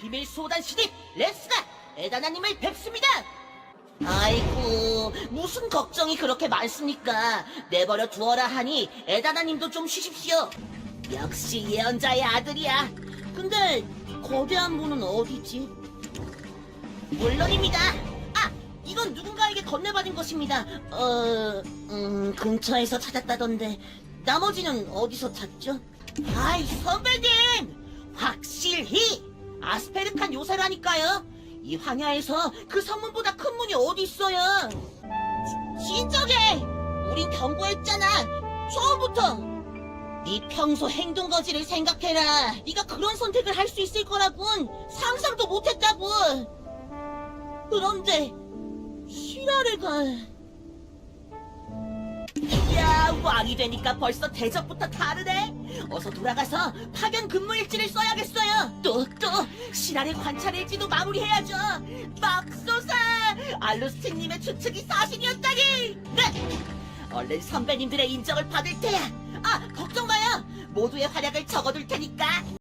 비밀 수호단 신입 렉스가 에다나님을 뵙습니다. 아이고 무슨 걱정이 그렇게 많습니까? 내버려 두어라 하니 에다나님도 좀 쉬십시오. 역시 예언자의 아들이야. 근데 거대한 문은 어디지? 물론입니다. 아, 이건 누군가에게 건네받은 것입니다. 어, 음, 근처에서 찾았다던데 나머지는 어디서 찾죠? 아이, 선배님! 확실히 아스페르칸 요새라니까요. 이 황야에서 그 선문보다 큰 문이 어디 있어요? 진정해! 우린 경고했잖아. 처음부터. 네 평소 행동 거지를 생각해라. 네가 그런 선택을 할 수 있을 거라곤 상상도 못했다고. 그런데 시라르가 이야 왕이 되니까 벌써 대접부터 다르네 어서 돌아가서 파견 근무일지를 써야겠어요 또 또 시라르 관찰일지도 마무리해야죠. 맙소사! 알루스틴님의 추측이 사실이었다니! 네. 얼른 선배님들의 인정을 받을 테야. 아 걱정 마요. 모두의 활약을 적어둘 테니까